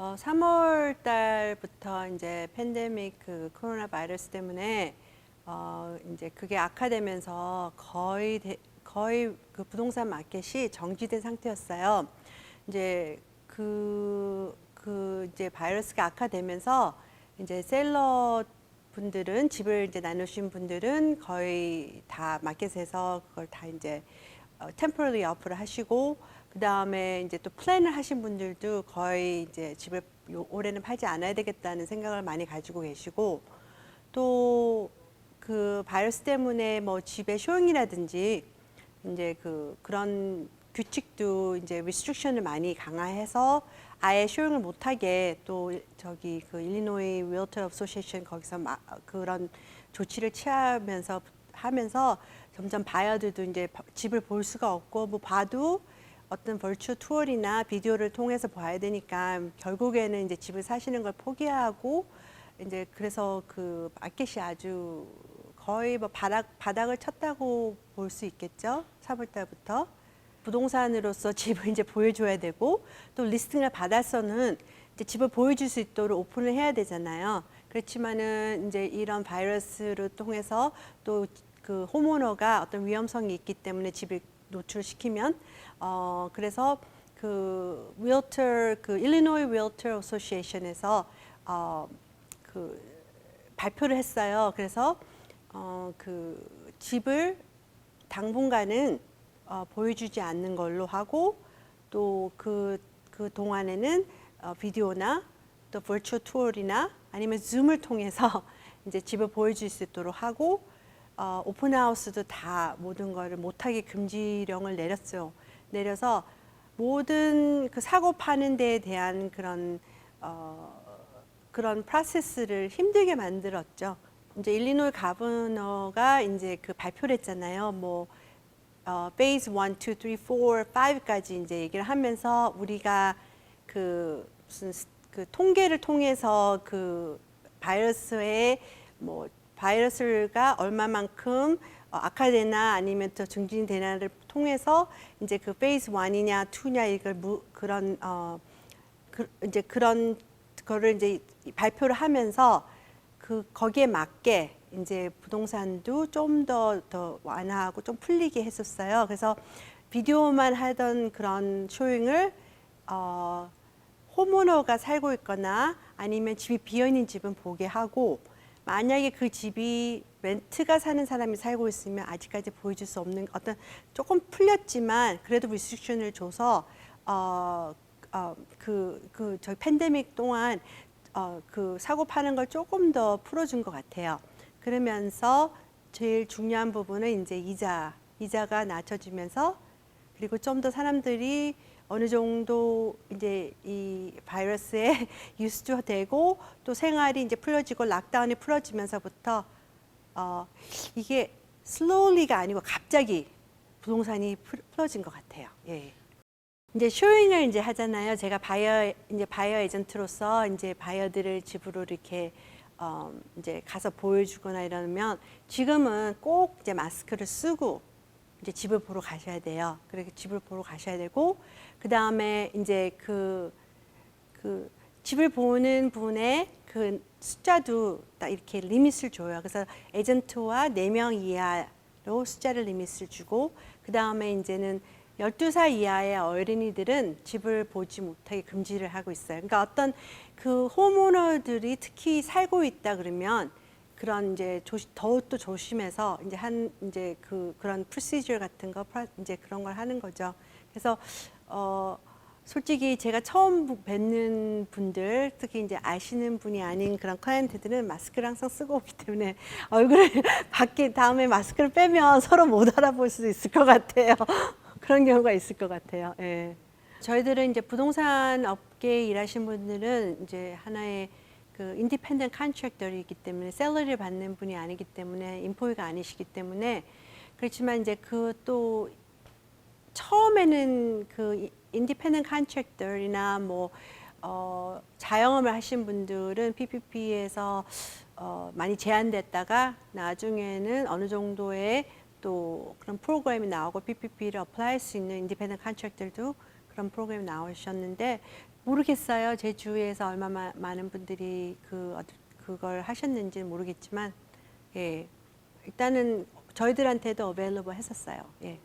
어, 3월 달부터 이제 팬데믹 그 코로나 바이러스 때문에 어, 이제 그게 악화되면서 거의 대- 거의 그 부동산 마켓이 정지된 상태였어요. 이제 그, 그 이제 바이러스가 악화되면서 이제 셀러 분들은 집을 이제 나누신 분들은 거의 다 마켓에서 그걸 다 이제 어, 템포러리 어프를 하시고 그 다음에 이제 또 플랜을 하신 분들도 거의 이제 집을 요- 올해는 팔지 않아야 되겠다는 생각을 많이 가지고 계시고 또 그 바이러스 때문에 뭐 집의 쇼잉이라든지 이제 그 그런 규칙도 이제 리스트릭션을 많이 강화해서 아예 쇼잉을 못하게 또 저기 그 일리노이 윌터 어소시에이션 거기서 막 그런 조치를 취하면서 하면서 점점 바이어들도 이제 바- 집을 볼 수가 없고 뭐 봐도 어떤 벌추 투어이나 비디오를 통해서 봐야 되니까 결국에는 이제 집을 사시는 걸 포기하고 이제 그래서 그 마켓이 아주 거의 뭐 바닥 바닥을 쳤다고 볼 수 있겠죠. 3월 달부터 부동산으로서 집을 이제 보여줘야 되고 또 리스팅을 받아서는 이제 집을 보여줄 수 있도록 오픈을 해야 되잖아요. 그렇지만은 이제 이런 바이러스를 통해서 또그 호모너가 어떤 위험성이 있기 때문에 집을 노출시키면 어 그래서 그 윌터 그 일리노이 윌터 어소시에이션에서 어그 발표를 했어요. 그래서 어, 그 집을 당분간은 어, 보여주지 않는 걸로 하고 또그그 동안에는 어, 비디오나 또 버추어 투어이나 아니면 줌을 통해서 이제 집을 보여줄 수 있도록 하고 어, 오픈하우스도 다 모든 거를 못하게 금지령을 내렸어요. 내려서 모든 그 사고 파는 데에 대한 그런 어, 그런 프로세스를 힘들게 만들었죠. 이제 일리노이 가버너가 이제 그 발표를 했잖아요. 뭐 어, 페이즈 1, 2, 3, 4, 5까지 이제 얘기를 하면서 우리가 그 무슨 스- 그 통계를 통해서 그 바이러스의 뭐 바이러스가 얼마만큼 어, 악화되나 아니면 더 증진되나를 통해서 이제 그 페이즈 1이냐 2냐 이걸 무, 그런 어 그, 이제 그런 거를 이제 발표를 하면서 그 거기에 맞게 이제 부동산도 좀 더더 완화하고 좀 풀리게 했었어요. 그래서 비디오만 하던 그런 쇼잉을 어, 호모너가 살고 있거나 아니면 집이 비어 있는 집은 보게 하고 만약에 그 집이 렌트가 사는 사람이 살고 있으면 아직까지 보여줄 수 없는 어떤 조금 풀렸지만 그래도 리스트릭션을 줘서 어, 어 그 그 저희 팬데믹 동안 어, 그 사고 파는 걸 조금 더 풀어준 것 같아요. 그러면서 제일 중요한 부분은 이제 이자 이자가 낮춰지면서 그리고 좀 더 사람들이 어느 정도 이제 이 바이러스에 유스도 되고 또 생활이 이제 풀어지고 락다운이 풀어지면서부터 어 이게 슬로우리가 아니고 갑자기 부동산이 풀- 풀어진 것 같아요. 예. 이제 쇼잉을 이제 하잖아요. 제가 바이어 이제 바이어 에이전트로서 이제 바이어들을 집으로 이렇게 어 이제 가서 보여주거나 이러면 지금은 꼭 이제 마스크를 쓰고 이제 집을 보러 가셔야 돼요. 그렇게 집을 보러 가셔야 되고 그 다음에 이제 그, 그 집을 보는 분의 그 숫자도 딱 이렇게 리밋을 줘요. 그래서 에이전트와 네명 이하로 숫자를 리밋을 주고 그 다음에 이제는 12살 이하의 어린이들은 집을 보지 못하게 금지를 하고 있어요. 그러니까 어떤 그 호모너들이 특히 살고 있다 그러면 그런 이제 조시, 더욱더 조심해서 이제 한 이제 그 그런 프로시저 같은 거 이제 그런 걸 하는 거죠. 그래서 어 솔직히 제가 처음 부- 뵙는 분들 특히 이제 아시는 분이 아닌 그런 클라이언트들은 마스크를 항상 쓰고 오기 때문에 얼굴을 밖에 다음에 마스크를 빼면 서로 못 알아볼 수도 있을 것 같아요. 그런 경우가 있을 것 같아요. 예. 저희들은 이제 부동산 업계에 일하신 분들은 이제 하나의 그 인디펜던트 컨트랙터이기 때문에 셀러리를 받는 분이 아니기 때문에 인포이가 아니시기 때문에 그렇지만 이제 그 또 처음에는 그 인디펜던트 컨트랙터이나 뭐 어, 자영업을 하신 분들은 PPP에서 어, 많이 제한됐다가 나중에는 어느 정도의 또 그런 프로그램이 나오고 PPP를 어플라이 할 수 있는 인디펜던트 컨트랙터도 그런 프로그램이 나오셨는데 모르겠어요. 제 주위에서 얼마나 많은 분들이 그 어- 그걸 하셨는지 는 모르겠지만 예. 일단은 저희들한테도 어베일러블 했었어요. 예.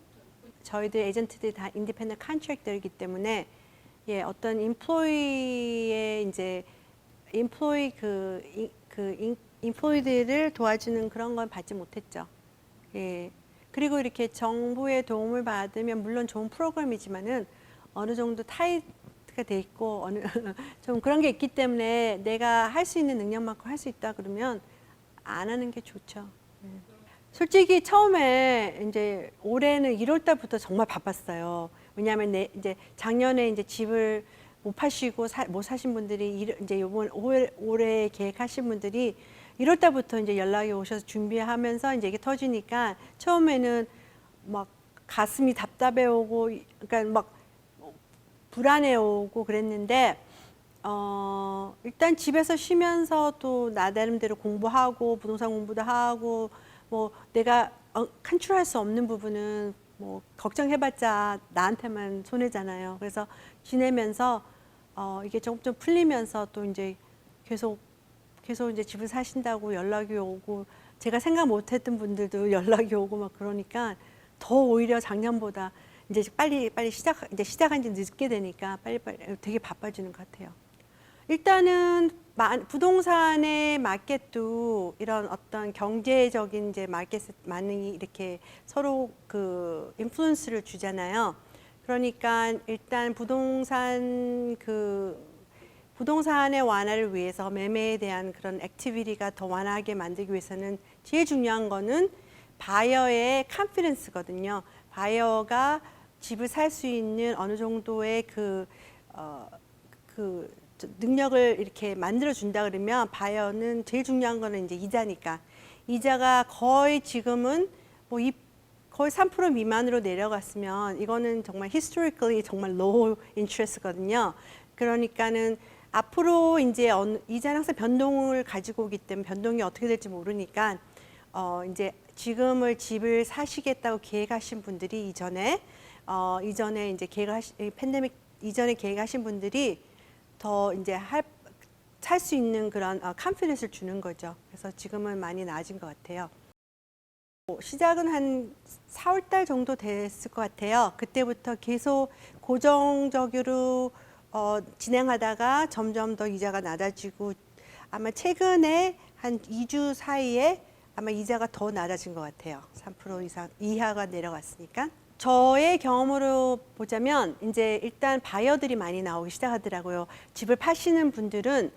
저희들 에이전트들이 다 인디펜던 컨트랙터이기 때문에 예, 어떤 인플로이의 이제 인플로이 그, 인, 그 인, 인플로이들을 도와주는 그런 건 받지 못했죠. 예. 그리고 이렇게 정부의 도움을 받으면 물론 좋은 프로그램이지만은 어느 정도 타이 트가 돼 있고 어느 좀 그런 게 있기 때문에 내가 할 수 있는 능력만큼 할 수 있다 그러면 안 하는 게 좋죠. 예. 솔직히 처음에 이제 올해는 1월 달부터 정말 바빴어요. 왜냐하면 내 이제 작년에 이제 집을 못 파시고 사, 못 사신 분들이 일- 이제 요번 올해, 올해 계획하신 분들이 1월 달부터 이제 연락이 오셔서 준비하면서 이제 이게 터지니까 처음에는 막 가슴이 답답해 오고 그러니까 막 불안해 오고 그랬는데 어 일단 집에서 쉬면서 또 나름대로 공부하고 부동산 공부도 하고 뭐 내가 어, 컨트롤할 수 없는 부분은 뭐 걱정해봤자 나한테만 손해잖아요. 그래서 지내면서 어 이게 조금 좀 풀리면서 또 이제 계속 계속 이제 집을 사신다고 연락이 오고 제가 생각 못했던 분들도 연락이 오고 막 그러니까 더 오히려 작년보다 이제 빨리 빨리 시작 이제 시작한 지 늦게 되니까 빨리 빨리 되게 바빠지는 것 같아요. 일단은 마- 부동산의 마켓도 이런 어떤 경제적인 이제 마켓 많이 이렇게 서로 그 인플루언스를 주잖아요. 그러니까 일단 부동산 그 부동산의 완화를 위해서 매매에 대한 그런 액티비티가 더 완화하게 만들기 위해서는 제일 중요한 거는 바이어의 컨피던스거든요. 바이어가 집을 살 수 있는 어느 정도의 그, 어, 그 저- 능력을 이렇게 만들어 준다 그러면 바이어는 제일 중요한 거는 이제 이자니까 이자가 거의 지금은 뭐 이, 거의 3% 미만으로 내려갔으면 이거는 정말 historically 정말 low interest거든요. 그러니까는 앞으로 이제 이자는 항상 변동을 가지고 오기 때문에 변동이 어떻게 될지 모르니까 어 이제 지금을 집을 사시겠다고 계획하신 분들이 이전에 어 이전에 이제 계획하시 이 팬데믹 이전에 계획하신 분들이 더 이제 살수 있는 그런 어, 컨피던스를 주는 거죠. 그래서 지금은 많이 나아진 것 같아요. 뭐 시작은 한 4월 달 정도 됐을 것 같아요. 그때부터 계속 고정적으로 어, 진행하다가 점점 더 이자가 낮아지고 아마 최근에 한 2주 사이에 아마 이자가 더 낮아진 것 같아요. 3% 이상 이하가 내려갔으니까. 저의 경험으로 보자면 이제 일단 바이어들이 많이 나오기 시작하더라고요. 집을 파시는 분들은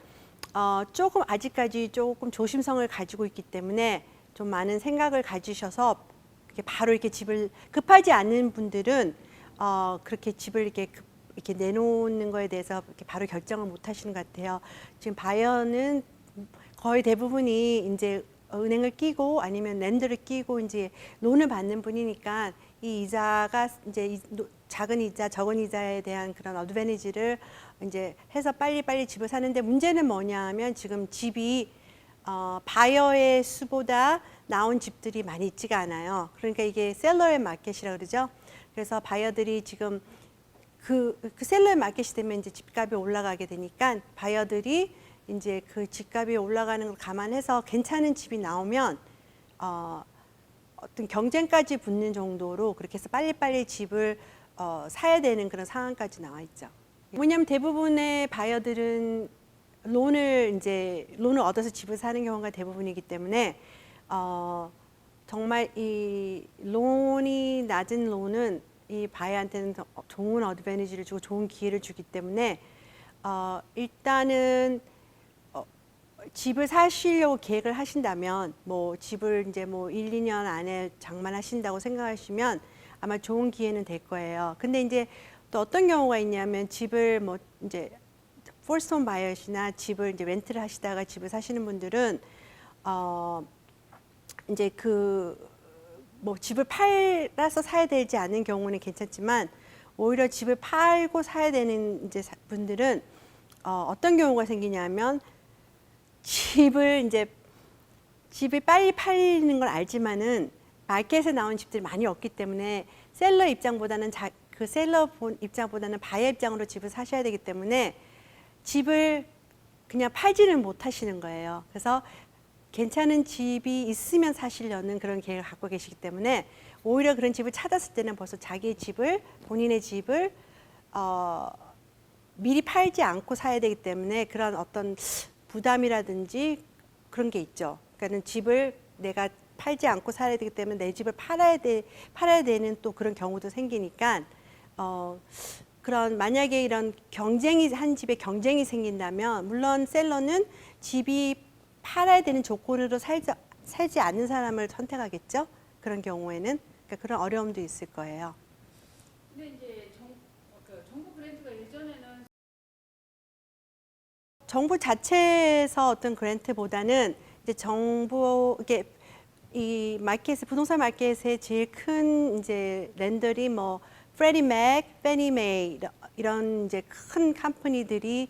어, 조금 아직까지 조금 조심성을 가지고 있기 때문에 좀 많은 생각을 가지셔서 이렇게 바로 이렇게 집을 급하지 않는 분들은 어, 그렇게 집을 이렇게 급, 이렇게 내놓는 거에 대해서 이렇게 바로 결정을 못 하시는 것 같아요. 지금 바이어는 거의 대부분이 이제 은행을 끼고 아니면 랜드를 끼고 이제 론을 받는 분이니까 이 이자가 이제 작은 이자, 적은 이자에 대한 그런 어드밴티지를 이제 해서 빨리빨리 집을 사는데 문제는 뭐냐 하면 지금 집이 어, 바이어의 수보다 나온 집들이 많이 있지가 않아요. 그러니까 이게 셀러의 마켓이라 그러죠. 그래서 바이어들이 지금 그, 그 셀러의 마켓이 되면 이제 집값이 올라가게 되니까 바이어들이 이제 그 집값이 올라가는 걸 감안해서 괜찮은 집이 나오면 어, 어떤 경쟁까지 붙는 정도로 그렇게 해서 빨리빨리 집을 어, 사야 되는 그런 상황까지 나와 있죠. 왜냐하면 대부분의 바이어들은 론을 이제 론을 얻어서 집을 사는 경우가 대부분이기 때문에 어, 정말 이 론이 낮은 론은 이 바이한테는 더 좋은 어드밴티지를 주고 좋은 기회를 주기 때문에 어, 일단은 어, 집을 사시려고 계획을 하신다면 뭐 집을 이제 뭐 1, 2년 안에 장만하신다고 생각하시면 아마 좋은 기회는 될 거예요. 근데 이제 또 어떤 경우가 있냐면 집을 뭐 이제 폴스톤 바이엇이나 집을 이제 렌트를 하시다가 집을 사시는 분들은 어 이제 그 뭐 집을 팔아서 사야 되지 않은 경우는 괜찮지만 오히려 집을 팔고 사야 되는 이제 사- 분들은 어, 어떤 경우가 생기냐면 집을 이제 집이 빨리 팔리는 걸 알지만은 마켓에 나온 집들이 많이 없기 때문에 셀러 입장보다는 자, 그 셀러 본 입장보다는 바이어 입장으로 집을 사셔야 되기 때문에 집을 그냥 팔지는 못하시는 거예요. 그래서 괜찮은 집이 있으면 사시려는 그런 계획을 갖고 계시기 때문에 오히려 그런 집을 찾았을 때는 벌써 자기의 집을 본인의 집을 어, 미리 팔지 않고 사야 되기 때문에 그런 어떤 부담이라든지 그런 게 있죠. 그러니까는 집을 내가 팔지 않고 살아야 되기 때문에 내 집을 팔아야 돼 팔아야 되는 또 그런 경우도 생기니까 어 그런 만약에 이런 경쟁이 한 집에 경쟁이 생긴다면 물론 셀러는 집이 팔아야 되는 조건으로 살지 살지 않는 사람을 선택하겠죠. 그런 경우에는 그러니까 그런 어려움도 있을 거예요. 근데 이제 정, 어, 그 정부 그랜트가 예전에는 정부 자체에서 어떤 그랜트보다는 이제 정부 이게 이 마켓 부동산 마켓의 제일 큰 이제 랜더리 뭐 프레디 맥, 페니 메이 이런 이제 큰 컴퍼니들이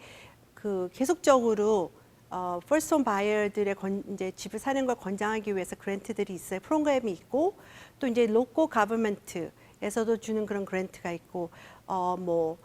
그 계속적으로 어 퍼스트 홈 바이어들의 건 이제 집을 사는 걸 권장하기 위해서 그랜트들이 있어요. 프로그램이 있고 또 이제 로코 가버먼트에서도 주는 그런 그랜트가 있고 어뭐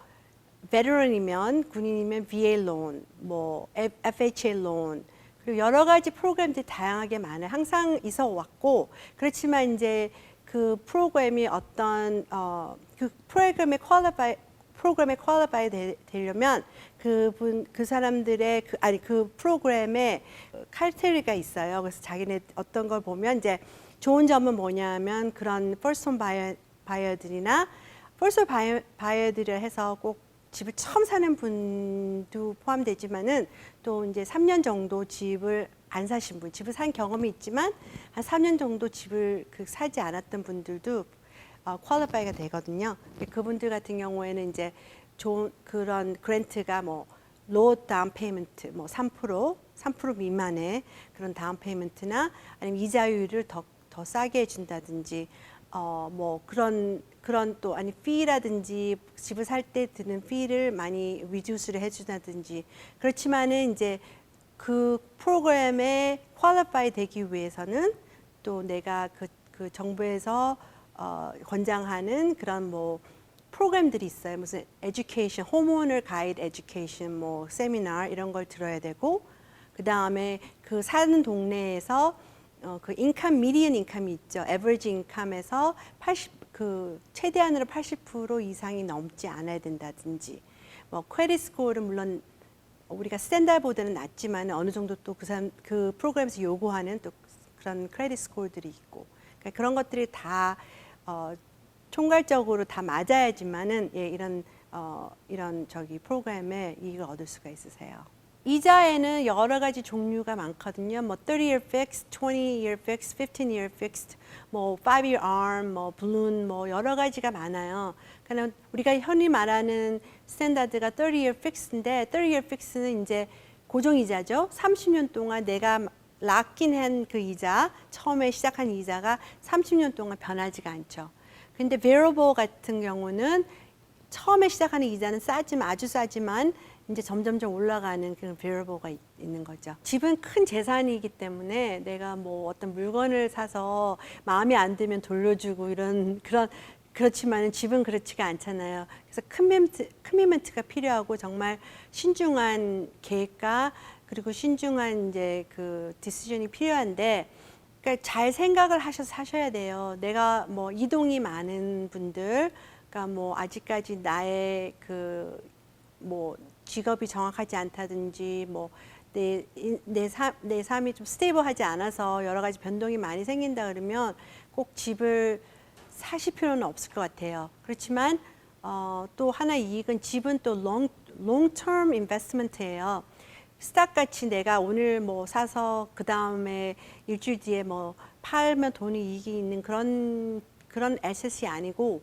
베테런이면 군인이면 VA 론, 뭐 FHA 론 그리고 여러 가지 프로그램들이 다양하게 많아요. 항상 있어 왔고 그렇지만 이제 그 프로그램이 어떤 어, 그 프로그램에 퀄리파이 프로그램에 퀄리파이 되, 되려면 그분 그 사람들의 그 아니 그 프로그램에 칼테리가 있어요. 그래서 자기네 어떤 걸 보면 이제 좋은 점은 뭐냐면 그런 퍼스톤 바이어 바이어들이나 퍼스톤 바이어, 바이어들을 해서 꼭 집을 처음 사는 분도 포함되지만은 또 이제 3년 정도 집을 안 사신 분, 집을 산 경험이 있지만 한 3년 정도 집을 그 사지 않았던 분들도 어, 퀄리파이가 되거든요. 그분들 같은 경우에는 이제 좋은 그런 그랜트가 뭐 로우 다운 페이먼트 뭐 3%, 3% 미만의 그런 다운 페이먼트나 아니면 이자율을 더, 더 싸게 해준다든지 어 뭐 그런 그런 또 아니 피라든지 집을 살 때 드는 피를 많이 리듀스를 해준다든지 그렇지만은 이제 그 프로그램에 퀄리파이 되기 위해서는 또 내가 그, 그 정부에서 어, 권장하는 그런 뭐 프로그램들이 있어요. 무슨 에듀케이션, 호모널 가이드 에듀케이션, 뭐 세미나 이런 걸 들어야 되고 그 다음에 그 사는 동네에서 어, 그 인컴 미디언 인컴이 있죠. 에버리지 인컴에서 80 그 최대한으로 80% 이상이 넘지 않아야 된다든지 뭐 크레딧 스코어는 물론 우리가 스탠다드보다는 낮지만 어느 정도 또 그 사람 그 프로그램에서 요구하는 또 그런 크레딧 스코어들이 있고 그러니까 그런 것들이 다 어, 총괄적으로 다 맞아야지만은 예, 이런 어, 이런 저기 프로그램에 이익을 얻을 수가 있으세요. 이자에는 여러 가지 종류가 많거든요. 뭐 30year fixed, 20year fixed, 15year fixed, 뭐 5year arm, 뭐 balloon, 뭐 여러 가지가 많아요. 그러니까 우리가 흔히 말하는 스탠다드가 30year fixed인데 30year fixed는 이제 고정 이자죠. 30년 동안 내가 락인한 그 이자, 처음에 시작한 이자가 30년 동안 변하지가 않죠. 근데 variable 같은 경우는 처음에 시작하는 이자는 싸지만 아주 싸지만 이제 점점점 올라가는 그런 있- 있는 거죠. 집은 큰 재산이기 때문에 내가 뭐 어떤 물건을 사서 마음에 안 들면 돌려주고 이런 그런 그렇지만은 집은 그렇지가 않잖아요. 그래서 커미먼트, 커미먼트가 필요하고 정말 신중한 계획과 그리고 신중한 이제 그 디시전이 필요한데 그러니까 잘 생각을 하셔서 사셔야 돼요. 내가 뭐 이동이 많은 분들, 그러니까 뭐 아직까지 나의 그뭐 직업이 정확하지 않다든지 뭐 뭐내 내 삶 내 삶이 좀 스테이블하지 않아서 여러 가지 변동이 많이 생긴다 그러면 꼭 집을 사실 필요는 없을 것 같아요. 그렇지만 어, 또 하나 이익은 집은 또 long term investment예요. 스탁 같이 내가 오늘 뭐 사서 그 다음에 일주일 뒤에 뭐 팔면 돈이 이익이 있는 그런 그런 에셋이 아니고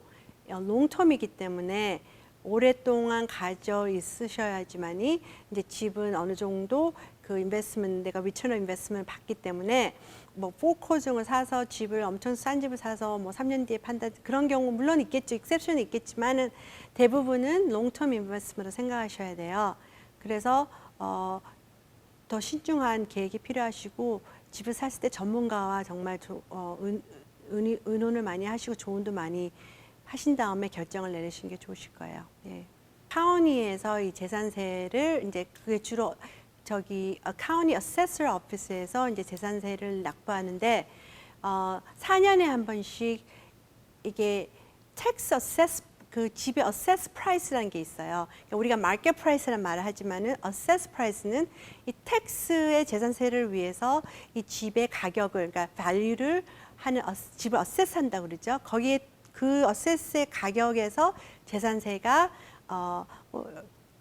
롱텀이기 때문에 오랫동안 가져 있으셔야지만이 이제 집은 어느 정도 그 인베스트먼트 내가 리턴 인베스트먼트 받기 때문에 뭐 포커중을 사서 집을 엄청 싼 집을 사서 뭐 3년 뒤에 판다 그런 경우 물론 있겠죠. 익셉션이 있겠지만은 대부분은 롱텀 인베스트먼트로 생각하셔야 돼요. 그래서 어, 더 신중한 계획이 필요하시고 집을 샀을 때 전문가와 정말 조, 어, 은, 은, 의논을 많이 하시고 조언도 많이 하신 다음에 결정을 내리시는 게 좋으실 거예요. 예. 카운티에서 이 재산세를 이제 그게 주로 저기 카운티 어세서 오피스에서 이제 재산세를 납부하는데 어 4년에 한 번씩 이게 텍스 어세스 그 집의 어세스 프라이스라는 게 있어요. 그러니까 우리가 마켓 프라이스란 말을 하지만은 어세스 프라이스는 이 텍스의 재산세를 위해서 이 집의 가격을 그러니까 밸류를 하는 어, 집을 어세스한다고 그러죠. 거기에 그 어세스의 가격에서 재산세가 어, 뭐,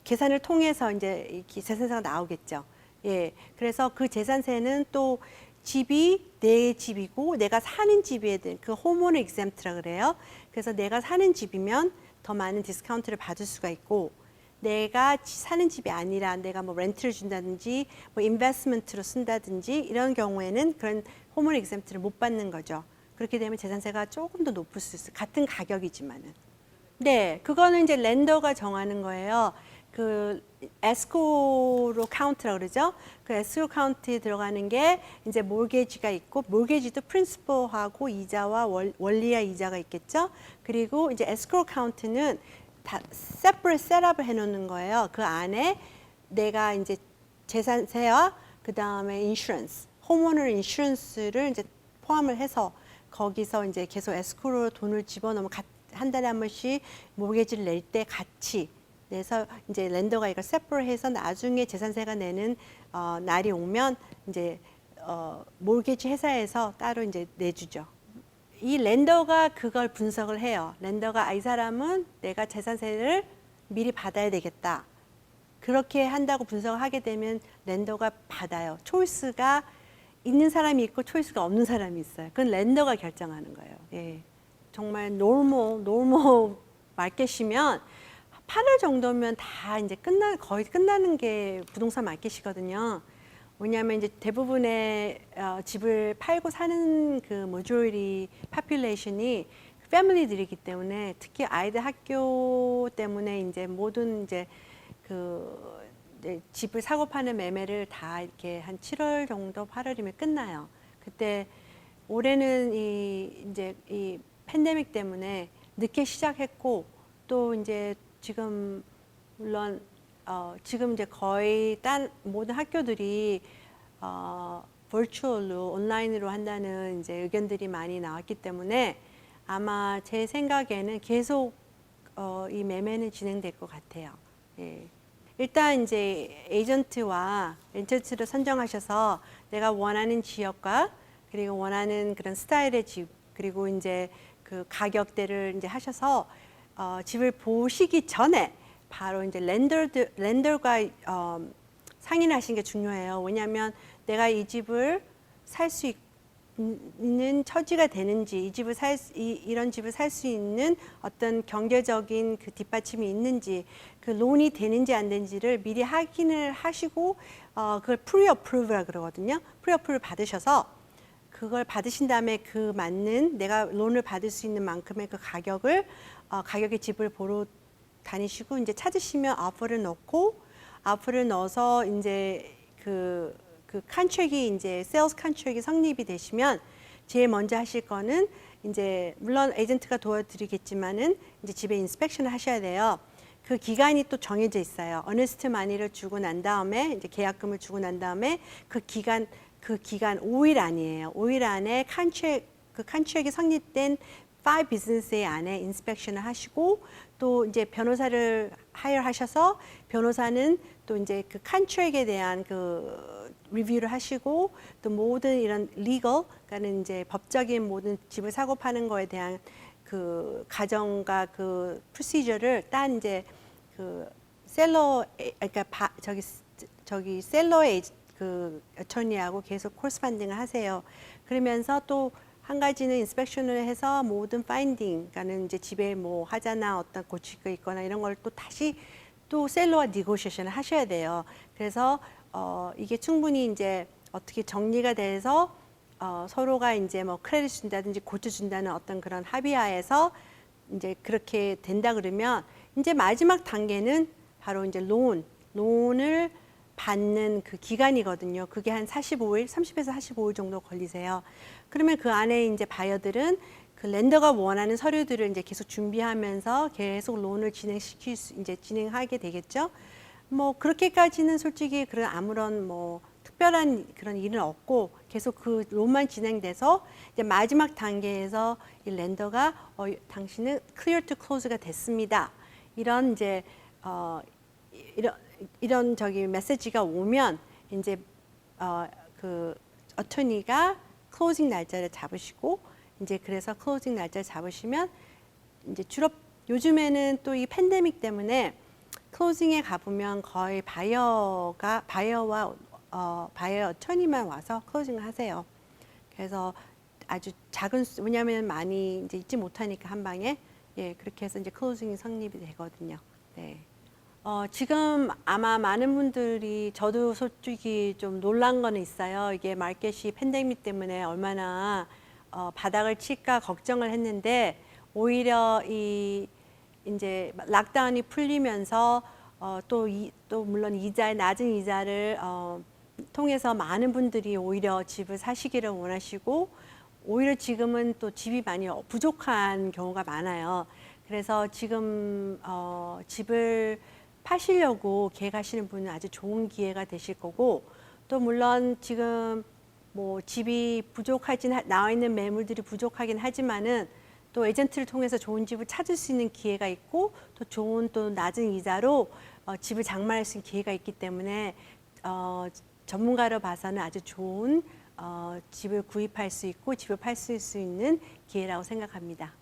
계산을 통해서 이제 재산세가 나오겠죠. 예. 그래서 그 재산세는 또 집이 내 집이고 내가 사는 집에 대한 그 호모는 익셈트라 그래요. 그래서 내가 사는 집이면 더 많은 디스카운트를 받을 수가 있고 내가 지- 사는 집이 아니라 내가 뭐 렌트를 준다든지 뭐 인베스트먼트로 쓴다든지 이런 경우에는 그런 호모 익셈트를 못 받는 거죠. 그렇게 되면 재산세가 조금 더 높을 수 있어요. 같은 가격이지만은. 네, 그거는 이제 렌더가 정하는 거예요. 그 에스코로 카운트라 그러죠. 그 에스코 카운트에 들어가는 게 이제 몰게지가 있고 몰게지도 프린시플하고 이자와 월, 원리와 이자가 있겠죠. 그리고 이제 에스코 카운트는 다 세퍼레 셋업을 해 놓는 거예요. 그 안에 내가 이제 재산세와 그다음에 인슈런스, 홈오너 인슈런스를 이제 포함을 해서 거기서 이제 계속 에스코로 돈을 집어넣으면 가- 한 달에 한 번씩 모게지를 낼 때 같이 내서 이제 렌더가 이걸 세퍼해서 나중에 재산세가 내는 어, 날이 오면 이제 어, 모게지 회사에서 따로 이제 내주죠. 이 렌더가 그걸 분석을 해요. 렌더가 아, 이 사람은 내가 재산세를 미리 받아야 되겠다. 그렇게 한다고 분석을 하게 되면 렌더가 받아요. 초이스가 있는 사람이 있고 초이스가 없는 사람이 있어요. 그건 렌더가 결정하는 거예요. 예. 정말 노멀 노멀 마켓이면 8월 정도면 다 이제 끝나 거의 끝나는 게 부동산 마켓이거든요. 왜냐하면 이제 대부분의 어, 집을 팔고 사는 그 모조리 파퓰레이션이 패밀리들이기 때문에 특히 아이들 학교 때문에 이제 모든 이제 그 집을 사고 파는 매매를 다 이렇게 한 7월 정도 8월이면 끝나요. 그때 올해는 이 이제 이 팬데믹 때문에 늦게 시작했고 또 이제 지금 물론 어 지금 이제 거의 딴 모든 학교들이 어 버추얼로 온라인으로 한다는 이제 의견들이 많이 나왔기 때문에 아마 제 생각에는 계속 어, 이 매매는 진행될 것 같아요. 예. 일단 이제 에이전트와 에이전트를 선정하셔서 내가 원하는 지역과 그리고 원하는 그런 스타일의 집 그리고 이제 그 가격대를 이제 하셔서 어, 집을 보시기 전에 바로 이제 렌더드 렌더가 어, 하시는 게 중요해요. 왜냐하면 내가 이 집을 살 수 있 는 처지가 되는지 이 집을 살 수- 이, 이런 집을 살 수 있는 어떤 경제적인 그 뒷받침이 있는지 그 론이 되는지 안 되는지를 미리 확인을 하시고 어, 그걸 프리 어프루브라 그러거든요. 프리 어프루브 받으셔서 그걸 받으신 다음에 그 맞는 내가 론을 받을 수 있는 만큼의 그 가격을 어, 가격의 집을 보러 다니시고 이제 찾으시면 아프를 넣고 아프를 넣어서 이제 그, 그 컨트랙이 이제 세일스 컨트랙이 성립이 되시면 제일 먼저 하실 거는 이제 물론 에이전트가 도와드리겠지만은 이제 집에 인스펙션을 하셔야 돼요. 그 기간이 또 정해져 있어요. 어네스트 마니를 주고 난 다음에 이제 계약금을 주고 난 다음에 그 기간 그 기간 5일 아니에요. 5일 안에 컨트랙 그 컨트랙이 성립된 5 business day 안에 인스펙션을 하시고 또 이제 변호사를 하여 하셔서 변호사는 또 이제 그 컨트랙에 대한 그 리뷰를 하시고 또 모든 이런 legal 그러니까는 이제 법적인 모든 집을 사고 파는 거에 대한 그 가정과 그 프로시저를 딴 이제 그 셀러 에- 그러니까 바, 저기 저기 셀러의 그 어처니하고 계속 코스판딩을 하세요. 그러면서 또 한 가지는 인스펙션을 해서 모든 파인딩, 그러니까는 이제 집에 뭐 하자나 어떤 고칠 거 있거나 이런 걸 또 다시 또 셀러와 니고시에이션을 하셔야 돼요. 그래서 어 이게 충분히 이제 어떻게 정리가 돼서 어 서로가 이제 뭐 크레딧 준다든지 고쳐 준다는 어떤 그런 합의하에서 이제 그렇게 된다 그러면 이제 마지막 단계는 바로 이제 론, 론을 받는 그 기간이거든요. 그게 한 45일, 30에서 45일 정도 걸리세요. 그러면 그 안에 이제 바이어들은 그 렌더가 원하는 서류들을 이제 계속 준비하면서 계속 론을 진행시킬 수 이제 진행하게 되겠죠. 뭐 그렇게까지는 솔직히 그런 아무런 뭐 특별한 그런 일은 없고 계속 그 론만 진행돼서 이제 마지막 단계에서 이 렌더가 어, 당신은 clear to close가 됐습니다. 이런 이제 어, 이런 이런 저기 메시지가 오면 이제 어, 그 어토니가 클로징 날짜를 잡으시고 이제 그래서 클로징 날짜를 잡으시면 이제 주로 요즘에는 또 이 팬데믹 때문에 클로징에 가보면 거의 바이어가 바이어와 어, 바이어 어토니만 와서 클로징을 하세요. 그래서 아주 작은 수, 왜냐하면 많이 이제 잊지 못하니까 한 방에 예 그렇게 해서 이제 클로징이 성립이 되거든요. 네. 어, 지금 아마 많은 분들이 저도 솔직히 좀 놀란 거는 있어요. 이게 마켓이 팬데믹 때문에 얼마나 어, 바닥을 칠까 걱정을 했는데 오히려 이 이제 락다운이 풀리면서 어, 또, 이, 또 물론 이자 낮은 이자를 어, 통해서 많은 분들이 오히려 집을 사시기를 원하시고 오히려 지금은 또 집이 많이 부족한 경우가 많아요. 그래서 지금 어, 집을 파시려고 계획하시는 분은 아주 좋은 기회가 되실 거고 또 물론 지금 뭐 집이 부족하진 하- 나와 있는 매물들이 부족하긴 하지만은 또 에이전트를 통해서 좋은 집을 찾을 수 있는 기회가 있고 또 좋은 또 낮은 이자로 어, 집을 장만할 수 있는 기회가 있기 때문에 어, 전문가로 봐서는 아주 좋은 어, 집을 구입할 수 있고 집을 팔 수 있는 기회라고 생각합니다.